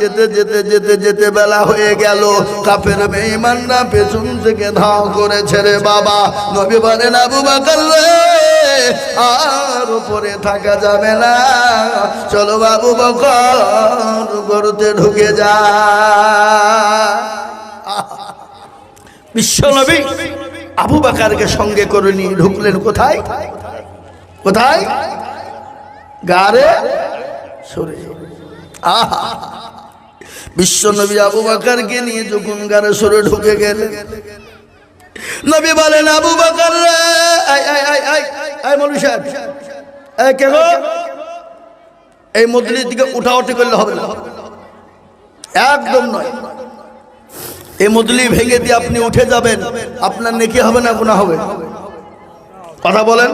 যেতে যেতে যেতে যেতে বেলা হয়ে গেল। কাপের বেঈমানরা পেছন থেকে ধাও করেছে রে বাবা। নবী বলেন, আবু বাকার আর উপরে থাকা যাবে না। চলো বাবু বকর করতে ঢুকে যা। বিশ্বনবী আবু বাকারকে সঙ্গে করে নিয়ে ঢুকলেন কোথায়? কোথায়? গারে সরে। আহা! বিশ্বনবী আবু বাকারকে নিয়ে যখন গারে সরে ঢুকে গেলেন নবী বলেন, আবু বাকার এই মজলির দিকে উঠাউঠি করলে হবে না। একদম নয়। এই মজলি ভেঙে দিয়ে আপনি উঠে যাবেন, আপনার নেকি হবে না গুণা হবে কথা বলেন?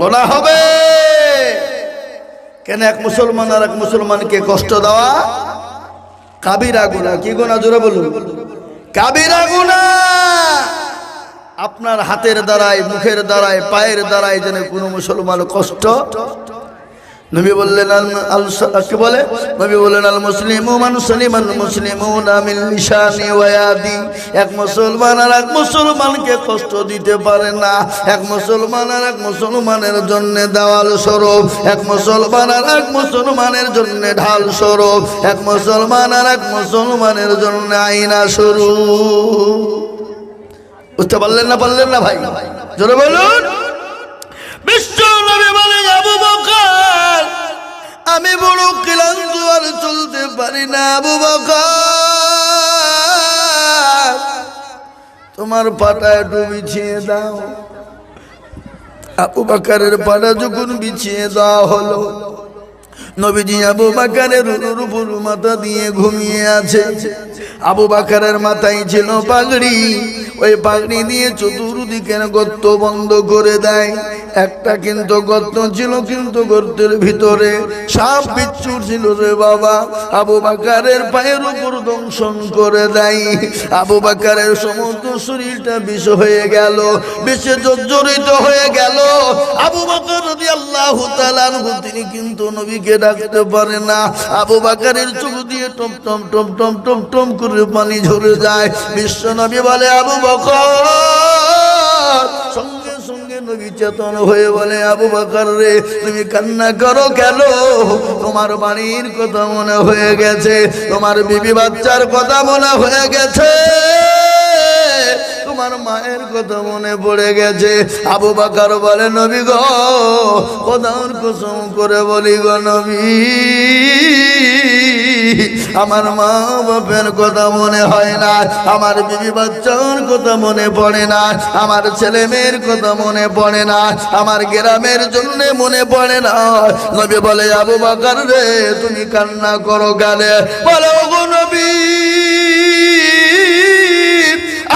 গোনা হবে। কেন এক মুসলমান আর এক মুসলমানকে কষ্ট দেওয়া কাবিরা গুণা কি গুণা জোরে বলুন। কাবিরা গুণা আপনার হাতের দ্বারায়, মুখের দ্বারায়, পায়ের দ্বারায় যেন কোনো মুসলমান কষ্ট নবী বললেন, আল আল কি বলে? নবী বললেন, আল মুসলিম মান সলিমান, মুসলিমুন আমিল লিসানি ওয়া ইয়াদি। এক মুসলমান আর এক মুসলমানকে কষ্ট দিতে পারে না। এক মুসলমান আর এক মুসলমানের জন্য দেওয়াল স্বরূপ। এক মুসলমান আর এক মুসলমানের জন্য ঢাল স্বরূপ। এক মুসলমান আর এক মুসলমানের জন্য আইনা স্বরূপ। বুঝতে পারলেন না পারলেন না ভাই? জোরে বলুন। আমি বড় ক্লান্ত আর চলতে পারি না, আবু তোমার পাটায় ডুবি বিছিয়ে দাও। আবু বাকারের পাটা যখন বিছিয়ে দেওয়া হলো নবীজি আবু বাকারের উপর মাথা দিয়ে ঘুমিয়ে আছে। আবু বাকারের মাথায় ছিল পাগড়ি। ওই পাগড়ি দিয়ে চতুর্দিকের গর্ত বন্ধ করে দেয়। একটা কিন্তু গর্ত ছিল কিন্তু গর্তের ভিতরে সাপ বিচ্ছুর ছিল রে বাবা। আবু বাকারের পায়ের উপর দংশন করে দেয়। আবু বাকারের সমস্ত শরীরটা বিষ হয়ে গেল, বিষে জর্জরিত হয়ে গেল। আবু বাকর আল্লাহ তিনি কিন্তু নবীকে ডাকতে পারে না। আবু বাকারের চোখ দিয়ে টম টম টম টম টম টম করে পানি ঝরে যায়। বিশ্ব নবী বলে, আবু বকর। সঙ্গে সঙ্গে নবী চেতন হয়ে বলে, আবু বাকর রে, তুমি কান্না করো কেন? তোমার বাড়ির কথা মনে হয়ে গেছে। তোমার বিবি বাচ্চার কথা মনে হয়ে গেছে। তোমার মায়ের কথা মনে পড়ে গেছে। আবু বাকার বলে, নবী গো কসম করে বলি গো নবী, আমার মা বাপের কথা মনে হয় না, আমার বিবি বাচ্চার কথা মনে পড়ে না, আমার ছেলে মেয়ের কথা মনে পড়ে না, আমার গ্রামের জন্য মনে পড়ে না। নবী বলে, আবু বাকার রে, তুমি কান্না করো গালে বলে গো নবী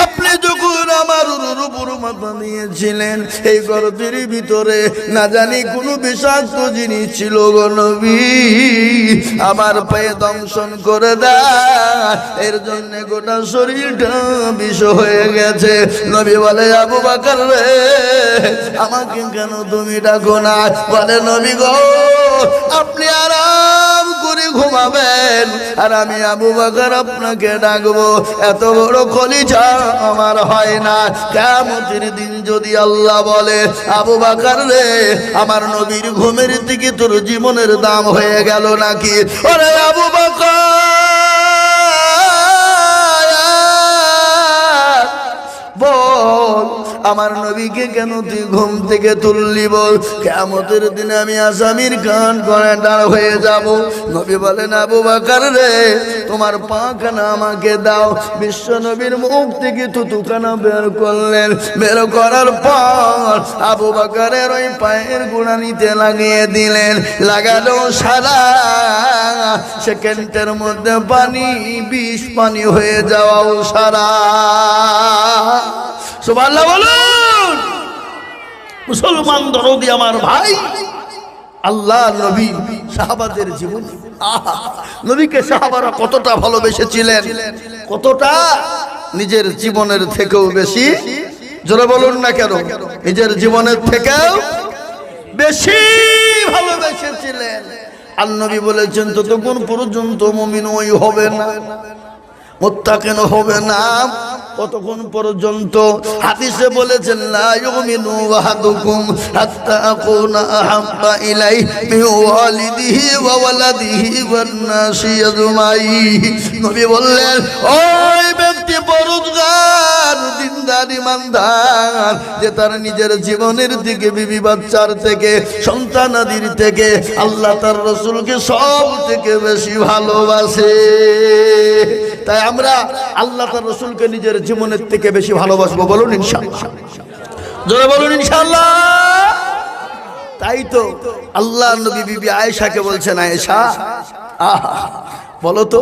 আপনি যখন আমার উপর মাথা নিয়েছিলেন, এই গর্তের ভিতরে না জানি কোনো বিষাক্ত জিনিস ছিল গো নবী। আমার পায়ে দংশন করে দেয়। এর জন্য গোটা শরীরটা বিষ হয়ে গেছে। নবী বলে, আবু বাকার রে, আমাকে কেন তুমি ডাকো না? বলে, নবী গো, আপনি আরাম করে ঘুমাবেন। আর আমি আবু বাকার আপনাকে ডাকবো, এত বড় কলিজা আমার হয় না। কেমতের দিন যদি আল্লাহ বলে, আবু বাকার রে, আমার নবীর ঘুমের দিকে তোর জীবনের দাম হয়ে গেল নাকি? ওরে আবু বাকার, বল আমার নবীকে কেন তুই ঘুম থেকে তুললি বল? কেমতের দিনে আমি আসামির কান করে দাঁড় হয়ে যাব। নবী বলেন, আবু বাকার রে, তোমার পাখানা আমাকে দাও। বিশ্ব নবীর মুখ থেকে তুতুখানা বের করলেন। বের করার পর আবু বাকারের ওই পায়ের গুণা নিতে লাগিয়ে দিলেন। লাগালো সারা সেকেন্ডের মধ্যে পানি, বিষ পানি হয়ে যাওয়াও সারা সুবহানাল্লাহ বলুন। মুসলমান দরদি আমার ভাই। আল্লাহ নবী সাহাবাদের জীবন। নবীকে সাহাবারা কতটা ভালোবেসেছিলেন, কতটা নিজের জীবনের থেকেও বেশি? জোরে বলুন না কেন, নিজের জীবনের থেকেও বেশি ভালোবেসেছিলেন। আর নবী বলেছেন ততক্ষণ পর্যন্ত মমিন ওই হবে না, মোত্তাকেন হবে না কতক্ষণ পর্যন্ত? হাদিসে বলেছেন, লা ইউমিনু আহাদুকুম হাত্তা আকুনা আহাব্বা ইলাই মি ওয়ালিদিহি ওয়া ওয়ালাদিহি ওয়ান নাসি আজমাইহি। নবী বললেন, ওই ব্যক্তি পরোজগার দিনদার, ইমানদার, যে তার নিজের জীবনের দিকে বিবি বাচ্চার থেকে সন্তানাদির থেকে, আল্লাহ তার রসুলকে সব থেকে বেশি ভালোবাসে। তাই আমরা আল্লাহ তার রসুলকে নিজের জীবনের থেকে বেশি ভালোবাসবো বলুন ইনশাআল্লাহ। জোরে বলুন ইনশাআল্লাহ। তাই তো আল্লাহ নবী বিবি আয়েশাকে বলছেন, আয়েশা, আহা, বলো তো।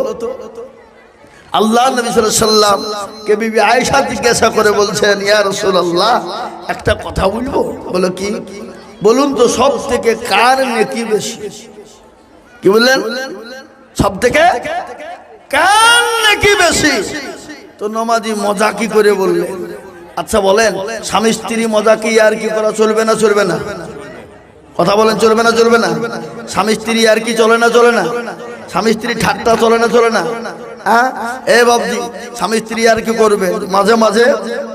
আল্লাহ নবী সাল্লাম কে বিবি আয়েশা জিজ্ঞাসা করে বলছেন, ইয়া রাসূলুল্লাহ, একটা কথা বলব? বলো কি? বলুন তো সব থেকে কার নেকি বেশি? কি বললেন? সব থেকে কার নাকি বেশি? তো নমাজি মজা কি করে বললেন আচ্ছা বলেন, স্বামী স্ত্রী মজা কি আর কি করা চলবে না চলবে না? কথা বলেন, চলবে না চলবে না? স্বামী স্ত্রী আর কি চলে না চলে না? স্বামী স্ত্রী ঠাট্টা চলে না চলে না? হ্যাঁ? এ বাবজি স্বামী স্ত্রী আর কি করবে? মাঝে মাঝে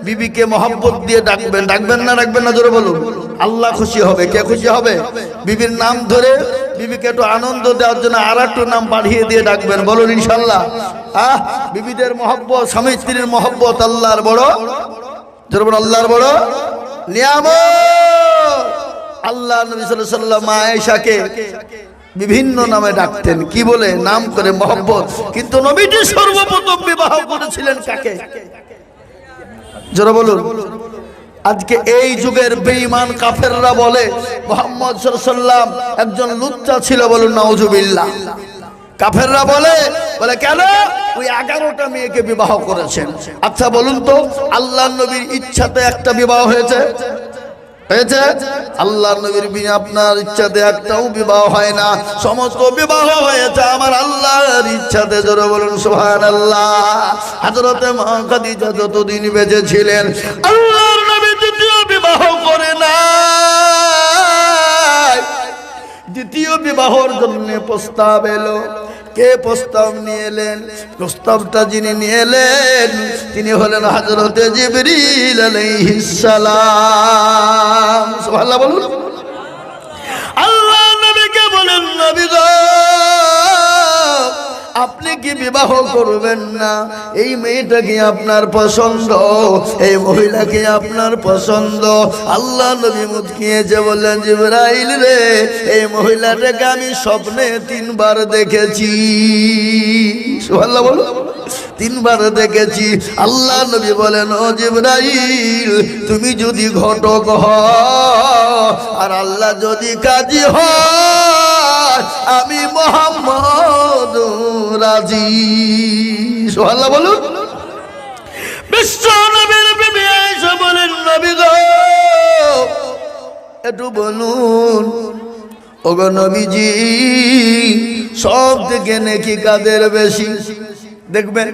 বিবিকে মহব্বত দিয়ে ডাকবেন। ডাকবেন না ডাকবেন না, জোরে বলুন। আল্লাহ খুশি হবে। কে খুশি হবে? বিবির নাম ধরে বিবিকে একটু আনন্দ দেওয়ার জন্য আর একটু নাম বাড়িয়ে দিয়ে ডাকবেন। বলুন ইনশাল্লাহ আহ, বিবিদের মহব্বত, স্বামী স্ত্রীর মহব্বত আল্লাহর বড়। জোরে আল্লাহর বড়। নিয়ামত! আল্লাহ নবী সাল্লাম আয়েশাকে বিভিন্ন নামে ডাকতেন। কি বলে? নাম করে মহব্বত। কিন্তু নবীজি সর্বপ্রথম বিবাহ করেছিলেন কাকে? জোরে বলুন। আজকে এই যুগের বেঈমান কাফেররা বলে, মোহাম্মদ সাল্লাম একজন লুচ্চা ছিল বলুন, নাউজুবিল্লাহ। কাফেররা বলে বলে, কেন? ওই এগারোটা মেয়েকে বিবাহ করেছেন। আচ্ছা বলুন তো আল্লাহ নবীর ইচ্ছাতে একটা বিবাহ হয়েছে? হয়েছে? আল্লাহ নবীর বিনা আপনার ইচ্ছাতে একটাও বিবাহ হয় না। সমস্ত বিবাহ হয়েছে আমার আল্লাহর ইচ্ছাতে। জোরে বলুন সুহান আল্লাহ হাজরতে মা খাদিজা যতদিন বেঁচে ছিলেন, আল্লাহর নবী দ্বিতীয় বিবাহ করে না দ্বিতীয় বিবাহর জন্য প্রস্তাব এলো। কে প্রস্তাব নিয়ে এলেন। প্রস্তাবটা যিনি নিয়ে এলেন, তিনি হলেন হাজরতে জিবরিল আলাইহিস সালাম। সুবহানাল্লাহ বলুন। কি বিবাহ করবেন না? এই মেয়েটাকে আপনার পছন্দ, এই মহিলাকে আপনার পছন্দ। আল্লাহ নবী মুদকিয়েছে বললেন, জিবরাইল রে, এই মহিলাটাকে আমি স্বপ্নে তিনবার দেখেছি। বলো তিনবার দেখেছি। আল্লাহ নবী বলেন, ও জিবরাইল, তুমি যদি ঘটক হ, আর আল্লাহ যদি কাজী হয়, আমি মোহাম্মদ রাজি। সোহাল্লাহ বলুন। বিশ্ব নবীর বলেন, নবী গো, একটু বলুন। ওগো নবীজি, সব থেকে নেকি কাদের বেশি? দেখবেন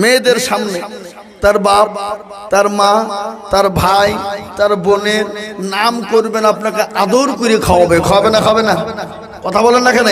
মেয়েদের সামনে তার বাপ, তার মা, তার ভাই, তার বোনের নাম করবেন, আপনাকে আদর করে খাওয়াবে। খাওয়াবে না খাবে না। কথা বলেন না কেন?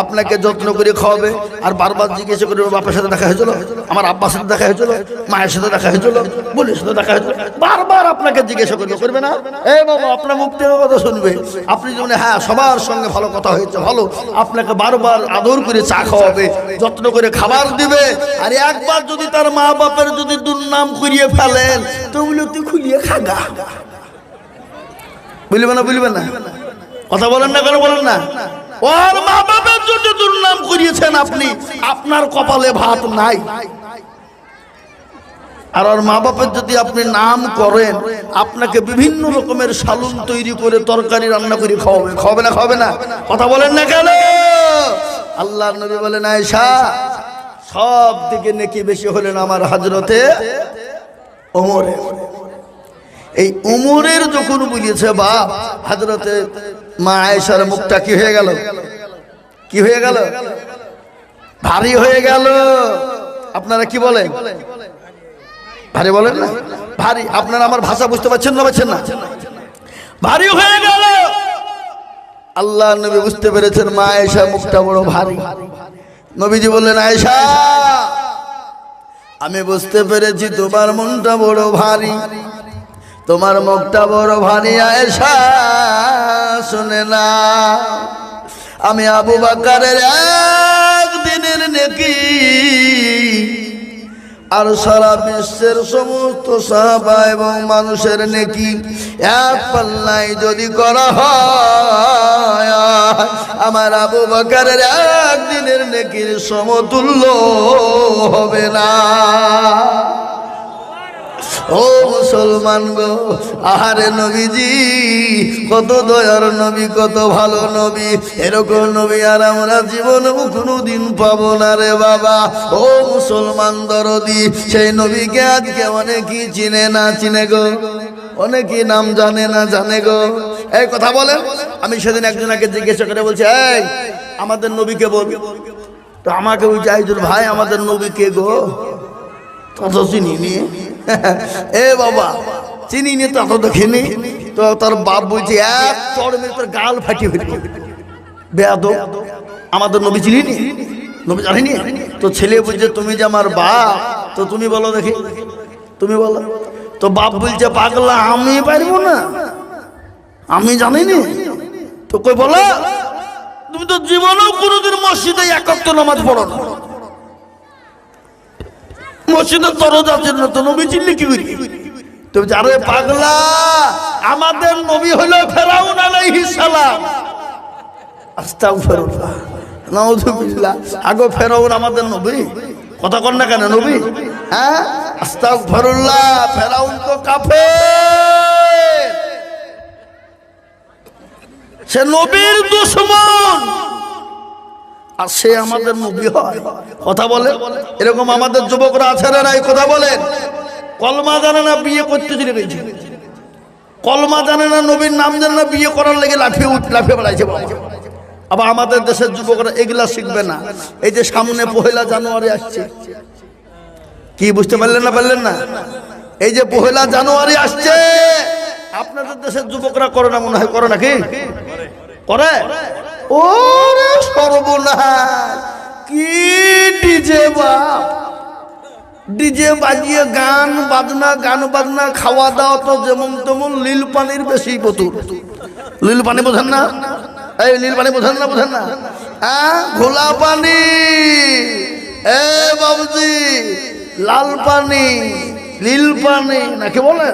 আপনাকে যত্ন করে খাওয়াবে। আর বারবার জিজ্ঞেস করবে বাপের সাথে দেখা হয়েছিল? আমার আব্বার সাথে দেখা হয়েছিল? মায়ের সাথে দেখা হয়েছিল? বোনের সাথে দেখা হয়েছিল? বারবার আপনাকে জিজ্ঞাসা করবে করবে না? এই বাবা, আপনার মুখ থেকে কথা শুনবে। আপনি যেমন হ্যাঁ সবার সঙ্গে ভালো কথা হয়েছে, ভালো। আপনাকে বারবার আদর করে চা খাওয়াবে, যত্ন করে খাবার দিবে। আর একবার যদি তার মা বাপের যদি দুর্নাম করিয়ে ফেলেন, তো বলে তুই খুলিয়ে খাগা। বুঝবে না বুঝবে না। কথা বলেন না, কেন বলেন না? ওর মা বাবার যদি দুর্নাম করিয়েছেন আপনি। আপনার কপালে ভাত নাই। আর ওর মা বাপের যদি আপনি নাম করেন, আপনাকে বিভিন্ন রকমের সালুন তৈরি করে তরকারি রান্না করে খাওয়াবে। খাওয়াবে না খাওয়াবে না। কথা বলেন না কেন? আল্লাহ নবী বলেন আয়সা সব দিকে নেকি বেশি হলেন আমার হাজরতে ওমরে এই উমরের যখন বুঝিয়েছে বাপ, হাজরতে মা আয়েশার মুখটা কি হয়ে গেল? কি হয়ে গেল? ভারী হয়ে গেল। আপনারা কি বলেন? ভারী বলেন না? ভারী। আপনারা আমার ভাষা বুঝতে পারছেন না পারছেন না? ভারী হয়ে গেল। আল্লাহ নবী বুঝতে পেরেছেন মা আয়েশা মুখটা বড় ভারী। নবীজি বললেন, আয়েশা, আমি বুঝতে পেরেছি তোমার মনটা বড় ভারী। তোমার মুখটা বড় ভারী আয়েশা, শুনে না আমি আবু বাকারের একদিনের নেকি। আর সারা বিশ্বের সমস্ত সাহাবা এবং মানুষের নেকি এক পাল্লাই যদি করা হয়, আমার আবু বাকারের একদিনের নেকির সমতুল্য হবে না। ও মুসলমান গো, আহারে নবীজি, কত দয়ার নবী, কত ভালো নবী। এরকম নবী আর আমরা জীবনে কোনোদিন পাবো না রে বাবা। ও মুসলমান দরদি, সেই নবীকে আজকে অনেকেই চিনে না চিনে গো। অনেকেই নাম জানে না জানে গো। এই কথা বলেন। আমি সেদিন একজনকে জিজ্ঞাসা করে বলছি, এই, আমাদের নবীকে বল। তো আমাকে ওই চাইজুল ভাই, আমাদের নবীকে গো, তত চিনি নি। এ বাবা, চিনি নি তত দেখিনি। তো তোর বাপ বলছে, এক চড় মেরে তোর গাল ফাটিয়ে ফেলবে বেয়াদ আমাদের নবী চিনি নি নবী জানিনি? তো ছেলে বলছে, তুমি যে আমার বাপ, তো তুমি বলো দেখি। তুমি বলো। তো বাপ বলছে, পাগলা, আমি পারব না। আমি জানিনি। তো কই বলো, তুমি তো জীবনেও কোনোদিন মসজিদে একাত্তর নামাজ পড়ো না। নবী কি করি? তো বলছে, আরে পাগলা আমাদের নবী হলো ফেরাউন আলাইহিস সালাম। আস্তাগফিরুল্লাহ নাউযুবিল্লাহ আগো ফেরাউন আমাদের নবী। কথা কর না কেন নবী? হ্যাঁ? আস্তাগফিরুল্লাহ ফেরাউন তো কাফের। সে নবীর দুশমন। আর সে আমাদের নবী হয়। কথা বলে? এরকম আমাদের যুবকরা আছে না নাই? কথা বলেন কলমা জানে না বিয়ে করতে চলে গেছে কলমা জানে না নবীর নাম জানে না বিয়ে করার লেগে লাফিয়ে উঠ লাফিয়ে বেড়াইছে। আবার আমাদের দেশের যুবকরা এগুলা শিখবে না। এই যে সামনে পহেলা জানুয়ারি আসছে। কি বুঝতে পারলেন না পারলেন না? এই যে পহেলা জানুয়ারি আসছে। আপনাদের দেশের যুবকরা করে না মনে হয়? করে নাকি? করে। ওরে সর্বনাশ, কি ডিজে বাপ? ডিজে বাজিয়ে গান, বাজনা গান, বাজনা, খাওয়া দাওয়া তো যেমন তেমন লীল পানির বেশি প্রতুর লীল পানি বোঝেন না? এই লীল পানি বোঝেন না বোঝেন না? হ্যাঁ ঘোলা পানি, এ বাবুজি, লাল পানি। নীল পানি নাকি বলে?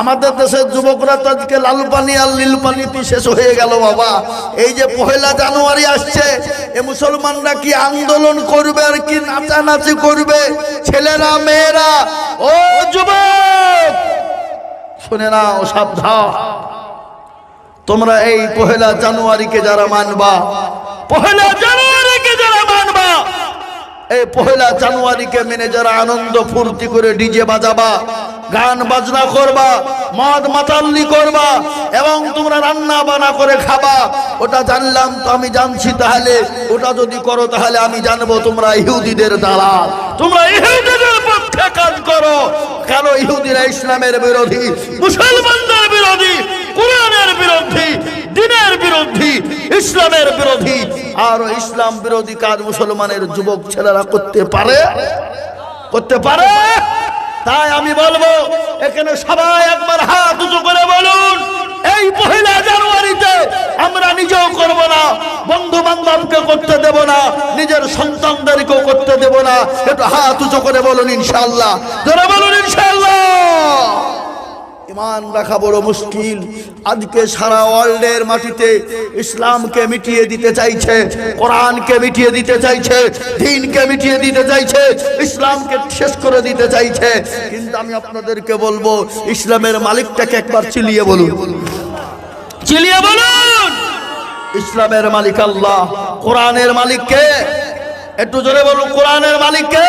আমাদের দেশের যুবকরা তো আজকে লাল পানি আর নীল পানি শেষ হয়ে গেল, বাবা। এই যে পহেলা জানুয়ারি আসছে, এ মুসলমানরা কি আন্দোলন করবে আর কি নাচানাচি করবে? ছেলেরা, মেয়েরা, ও যুবক! শুনে না ও সাবধান। তোমরা এই পহেলা জানুয়ারিকে যারা মানবা, পহেলা জানুয়ারিকে যারা মানবা এই পহেলা জানুয়ারিকে মেনে যারা আনন্দ ফুর্তি করে ডিজে বাজাবা, গান বাজনা করবা, মদ মাতাল্লি করবা, এবং তোমরা রান্না বানা করে খাবা, ওটা জানলাম তো আমি জানছি তাহলে, ওটা যদি করো তাহলে আমি জানব তোমরা ইহুদিদের দ্বারা তোমরা ইহুদিদের পক্ষে কাজ করো। কেন ইহুদিরা ইসলামের বিরোধী, মুসলমানদের বিরোধী, কোরআনের বিরোধী, দিনের বিরোধী, ইসলামের বিরোধী? আর ইসলাম বিরোধী কাজ মুসলমানের যুবক ছেলেরা করতে পারে? করতে পারে? তাই আমি বলব, এখানে সবাই একবার হাত উঁচু করে বলুন, এই পহেলা জানুয়ারিতে আমরা নিজেও করব না বন্ধু বান্ধবকে করতে দেব না, নিজের সন্তানদেরকেও করতে দেব না। একটু হাত উঁচু করে বলুন ইনশাল্লাহ যারা বলুন ইনশাল্লাহ ইমান রাখা বড় মুশকিল। আজকে সারা ওয়ার্ল্ডের মাটিতে ইসলামকে মিটিয়ে দিতে চাইছে কোরআনকে মিটিয়ে দিতে চাইছে দিনকে মিটিয়ে দিতে চাইছে ইসলামকে শেষ করে দিতে চাইছে। কিন্তু আমি আপনাদেরকে বলব ইসলামের মালিকটাকে একবার চিলিয়ে বলুন। চিলিয়ে বলুন! ইসলামের মালিক আল্লাহ কোরআনের মালিককে। একটু জোরে বলুন কোরআনের মালিক কে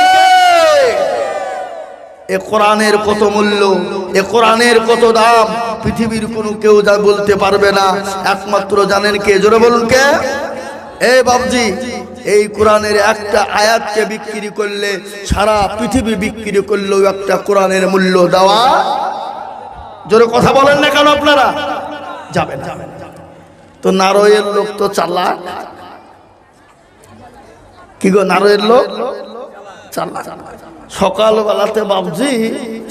এ কোরআনের কত মূল্য, এ কোরআনের কত দাম, পৃথিবীর কোনো কেউ যা বলতে পারবে না। একমাত্র জানেন কে? জোরে বলুন কে? এ বাবজি এই কোরআনের একটা আয়াতকে বিক্রি করলে, সারা পৃথিবী বিক্রি করলেও একটা কোরআনের মূল্য দেওয়া জোরে কথা বলেন না কেন আপনারা? যাবেন যাবেন। তো নারয়ের লোক তো চালাক। কি গো, নারয়ের লোক? চালাক। সকালবেলাতে বাবজি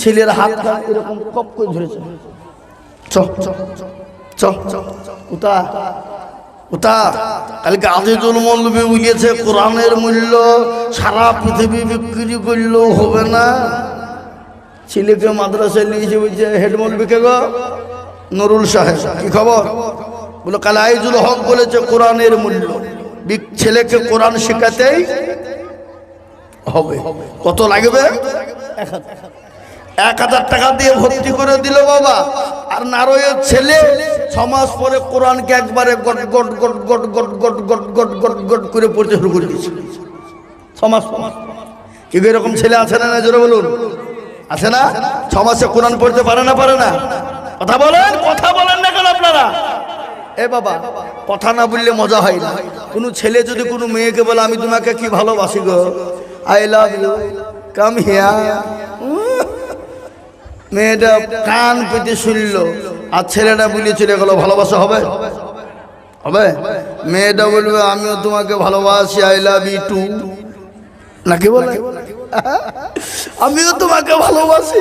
ছেলের হাত এরকম কপ করে ধরেছে। চ চ কালকে আজিজুল কোরআনের মূল্য সারা পৃথিবী বিক্রি করলেও হবে না। ছেলেকে মাদ্রাসায় নিয়েছে নুরুল সাহেব, কি খবর? বলে, কাল আইজুল হক বলেছে, কোরআনের মূল্য। ছেলেকে কোরআন শেখাতেই হবে। কত লাগবে? এক হাজার। টাকা দিয়ে ভর্তি করে দিল বাবা। আর নারয়ের ছেলে ছ মাস পরে কোরআনকে একবারে গট গট গট গট গট গট গট গট গট গট করে পড়তে শুরু করে দিয়েছিল ছ মাস পর। কি এরকম ছেলে আছে না জোরে বলুন। আছে না? ছ মাসে কোরআন পড়তে পারে না পারে না? কথা বলেন কথা বলেন না কেন আপনারা? এ বাবা কথা না বললে মজা হয় না। কোনো ছেলে যদি কোনো মেয়েকে বলে আমি তোমাকে কি ভালোবাসি গো? আই লাভ ইউ কাম হিয়া মেয়েটা কান পেতে শুনলো। আর ছেলেটা বলে চলে গেল, ভালোবাসা হবে? হবে। মেয়েটা বলবে, আমিও তোমাকে ভালোবাসি আই লাভ ইউ টু নাকি বলে? আমিও তোমাকে ভালোবাসি।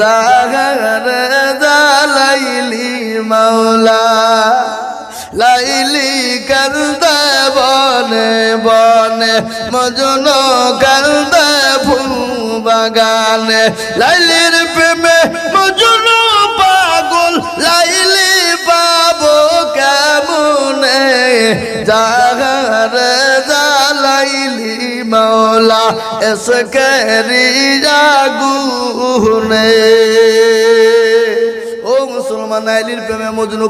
জাগারে জালাইলি মাওলা, লাইলি কান্দে বনে বনে, মজন কান্দে ফুল বাগানে। লাইলির প্রেমে মজন পাগল, লাইলি পাবো কেমনে? জাগারে জালাইলি মৌলা এসকেরি গুনে ও মুসলমান আইলির প্রেমে মজনু